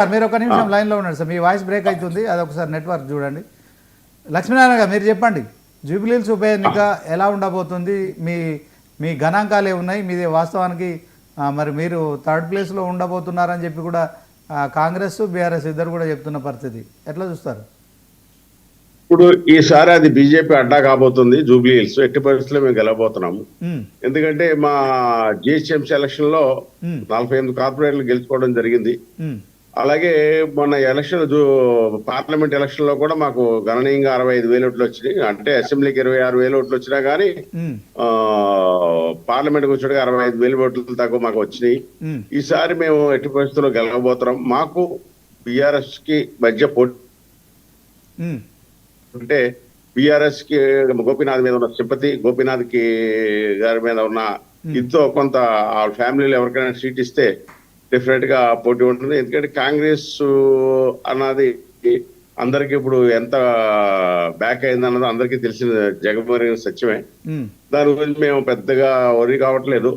Sir, మీరు ఒక నిమిషం లైన్లో ఉండండి సార్. మీ వాయిస్ బ్రేక్ అవుతుంది. అది ఒకసారి నెట్వర్క్ చూడండి. లక్ష్మీనారాయణ గారు మీరు చెప్పండి. జూబిలీల్స్ ఉప ఎన్నిక ఎలా ఉండబోతుంది? మీ మీ గణాంకాలు ఏమున్నాయి మీది వాస్తవానికి మరి మీరు థర్డ్ ప్లేస్లో ఉండబోతున్నారని చెప్పి కూడా కాంగ్రెస్ బీఆర్ఎస్ ఇద్దరు కూడా చెప్తున్న పరిస్థితి. ఎట్లా చూస్తారు? ఇప్పుడు ఈసారి అది బీజేపీ అడ్డా కాబోతుంది జూబ్లీ హిల్స్ ఎట్టి పరిస్థితుల్లో మేము గెలవబోతున్నాము ఎందుకంటే మా జిహెచ్ఎంసీ ఎలక్షన్లో నలభై ఎనిమిది కార్పొరేట్లు గెలుచుకోవడం జరిగింది. అలాగే మొన్న ఎలక్షన్ పార్లమెంట్ ఎలక్షన్లో కూడా మాకు గణనీయంగా అరవై ఐదు వేలు ఓట్లు వచ్చినాయి. అంటే అసెంబ్లీకి ఇరవై ఆరు వేలు ఓట్లు వచ్చినా కానీ పార్లమెంట్కి వచ్చాడు అరవై ఐదు వేలు ఓట్లు తక్కువ మాకు వచ్చినాయి. ఈసారి మేము ఎట్టి పరిస్థితుల్లో గెలవబోతున్నాం. మాకు బీఆర్ఎస్కి మధ్య పోటీ అంటే బీఆర్ఎస్కి గోపీనాథ్ మీద ఉన్న సింపతి గోపీనాథ్కి గారి మీద ఉన్న ఇదితో కొంత ఆ ఫ్యామిలీలో ఎవరికైనా సీట్ ఇస్తే డెఫినెట్గా పోటీ ఉంటుంది. ఎందుకంటే కాంగ్రెస్ అన్నది అందరికి ఇప్పుడు ఎంత బ్యాక్ అయింది అన్నది అందరికీ తెలిసిన జగమరి సత్యమే. దాని గురించి మేము పెద్దగా వరి కావట్లేదు.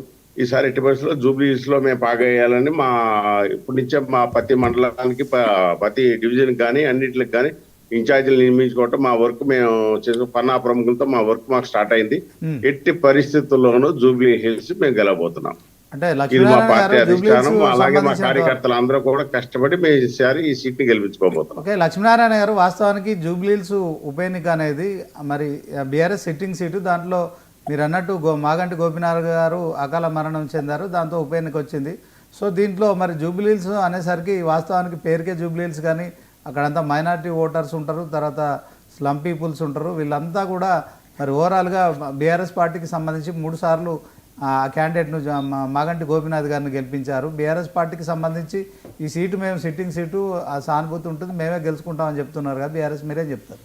ఈసారి ఎట్టి పరిస్థితుల్లో జూబ్లీస్లో మేము పాగేయాలని మా ఇప్పటి నుంచే మా ప్రతి మండలానికి ప్రతి డివిజన్ కానీ అన్నిటికి కానీ ఇన్ఛార్జీలు నియమించుకోవటం మా వర్క్ మేము చేసిన పన్నా ప్రముఖులతో మా వర్క్ మాకు స్టార్ట్ అయింది. ఎట్టి పరిస్థితుల్లోనూ జూబ్లీ హిల్స్ మేము గెలవబోతున్నాం. అంటే ఇది మా లక్ష్మీనారాయణ పార్టీ గారు జూబ్లీస్ అధిష్టానం అలాగే మా సంబంధించిన కార్యకర్తలు అందరూ కూడా కష్టపడి మేము ఈసారి ఈ సీట్ని గెలిపించుకోబోతున్నాం. ఓకే లక్ష్మీనారాయణ గారు వాస్తవానికి జూబ్లీల్స్ ఉప ఎన్నిక అనేది మరి బీఆర్ఎస్ సిట్టింగ్ సీటు దాంట్లో మీరు అన్నట్టు గో మాగంటి గోపినాథ్ గారు అకాల మరణం చెందారు దాంతో ఉప ఎన్నిక వచ్చింది. సో దీంట్లో మరి జూబ్లీల్స్ అనేసరికి వాస్తవానికి పేరుకే జూబ్లీల్స్ కానీ అక్కడంతా మైనారిటీ ఓటర్స్ ఉంటారు తర్వాత స్లమ్ పీపుల్స్ ఉంటారు వీళ్ళంతా కూడా మరి ఓవరాల్గా బీఆర్ఎస్ పార్టీకి సంబంధించి మూడు సార్లు ఆ క్యాండిడేట్ను మాగంటి గోపినాథ్ గారిని గెలిపించారు. బీఆర్ఎస్ పార్టీకి సంబంధించి ఈ సీటు మేము సిట్టింగ్ సీటు ఆ సానుభూతి ఉంటుంది మేమే గెలుచుకుంటామని చెప్తున్నారు కదా బీఆర్ఎస్ మీరేం చెప్తారు.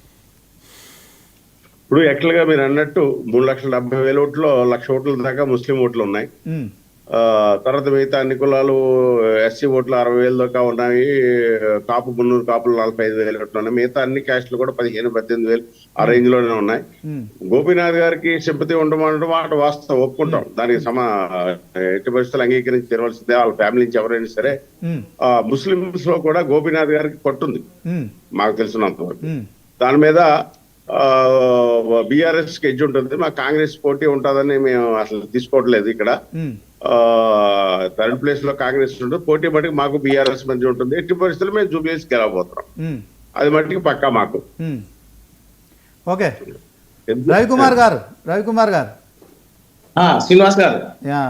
ఇప్పుడు యాక్చువల్గా మీరు అన్నట్టు మూడు లక్షల డెబ్బై వేల ఓట్లు లక్ష ఓట్ల దాకా ముస్లిం ఓట్లు ఉన్నాయి తర్వాత మిగతా అన్ని కులాలు ఎస్సీ ఓట్లు అరవై వేల దాకా ఉన్నాయి. కాపు మున్నూరు కాపులు నలభై ఐదు వేలు ఉన్నాయి. మిగతా అన్ని క్యాస్ట్లు కూడా పదిహేను పద్దెనిమిది వేలు ఆ రేంజ్లోనే ఉన్నాయి. గోపీనాథ్ గారికి సింపతి ఉండమంటే మాట వాస్తవం ఒప్పుకుంటాం. దానికి సమ ఎట్టి పరిస్థితులు అంగీకరించి తెరవలసిందే. వాళ్ళ ఫ్యామిలీ నుంచి ఎవరైనా సరే ముస్లింస్లో కూడా గోపీనాథ్ గారికి పట్టుంది. మాకు తెలిసినంత వరకు ఉమ్, దాని మీద బీఆర్ఎస్కి ఎడ్జ్ ఉంటుంది. మా కాంగ్రెస్ పోటీ ఉంటుందని మేము అసలు తీసుకోవట్లేదు ఇక్కడ. థర్డ్ ప్లేస్లో కాంగ్రెస్ ఉంటుంది. పోటీ మటుకు మాకు బీఆర్ఎస్ మధ్య ఉంటుంది. ఎట్టి పరిస్థితుల్లో మేము జూబ్లీస్ గెలవబోతున్నాం అది మట్టుకు పక్కా మాకు. ఓకే. రవికుమార్ గారు రవికుమార్ గారు. ఆ, శ్రీనివాస్ గారు. యా.